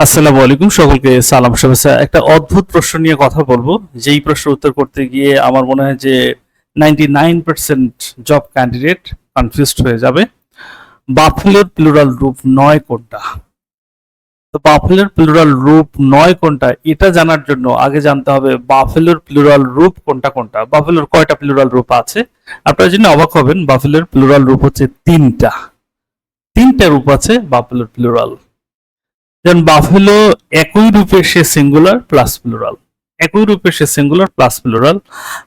আসসালামু আলাইকুম, সকলকে সালাম, শুভেচ্ছা। একটা অদ্ভুত প্রশ্ন নিয়ে কথা বলব। যেই প্রশ্নের উত্তর করতে গিয়ে আমার মনে হয় যে ninety nine percent job candidate confused হয়ে যাবে। বাফেলোর প্লুরাল রূপ নয় কোনটা? তো বাফেলোর প্লুরাল রূপ নয় কোনটা? এটা জানার জন্য আগে জানতে হবে বাফেলোর প্লুরাল রূপ কোনটা কোনটা? বাফেলোর কয়টা প্লুরাল রূপ আছে? আপনারা জন্য অবাক হবেন, বাফেলোর প্লুরাল রূপ হচ্ছে তিনটা। তিনটা রূপ আছে বাফেলোর প্লুরাল যেমন বাফেলো একই রূপে সে সিঙ্গুলার প্লাস প্লুরাল। একই রূপে সে সিঙ্গুলার প্লাস প্লুরাল।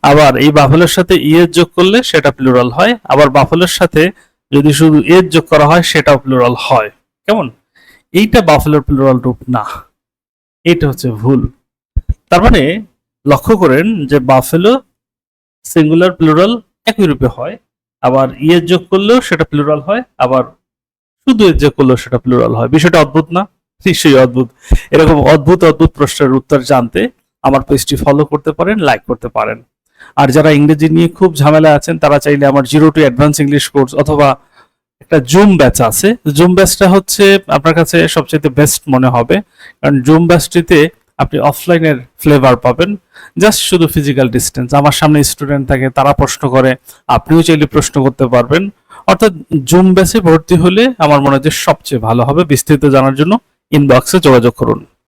আবার এই বাফেলোর সাথে ইয়ের যোগ করলে সেটা প্লুরাল হয়। আবার বাফেলোর সাথে যদি শুধু এর যোগ করা হয়, সেটাও প্লুরাল হয়। কেমন? এইটা বাফেলোর প্লুরাল রূপ না। এটা হচ্ছে ভুল। তার মানে লক্ষ্য করেন যে বাফেলো সিঙ্গুলার প্লুরাল একই রূপে হয়। আবার ইয়ের যোগ করলেও সেটা প্লুরাল হয়। আবার শুধু এর যোগ করলেও সেটা প্লুরাল হয়। বিষয়টা অদ্ভুত না? নিশ্চয়ই অদ্ভুত, এরকম অদ্ভুত অদ্ভুত প্রশ্নের উত্তর জানতে আমার পেজটি ফলো করতে পারেন লাইক করতে পারেন। আর যারা ইংরেজি নিয়ে খুব ঝামেলা আছেন, তারা চাইলে আমার zero to advance English course অথবা একটা জুম ব্যাচ আছে। জুম ব্যাচটা হচ্ছে আপনার কাছে সবচেয়ে বেস্ট মনে হবে। কারণ জুম ব্যাচটিতে আপনি অফলাইনের ফ্লেভার পাবেন। জাস্ট শুধু ফিজিক্যাল ডিস্টেন্স আমার সামনে স্টুডেন্ট থাকে, তারা প্রশ্ন করে, আপনিও চাইলে প্রশ্ন করতে পারবেন। অর্থাৎ জুম ব্যাচে ভর্তি হলে আমার মনে হয় সবচেয়ে ভালো হবে। বিস্তারিত জানার জন্য ইনবক্সে যোগাযোগ করুন।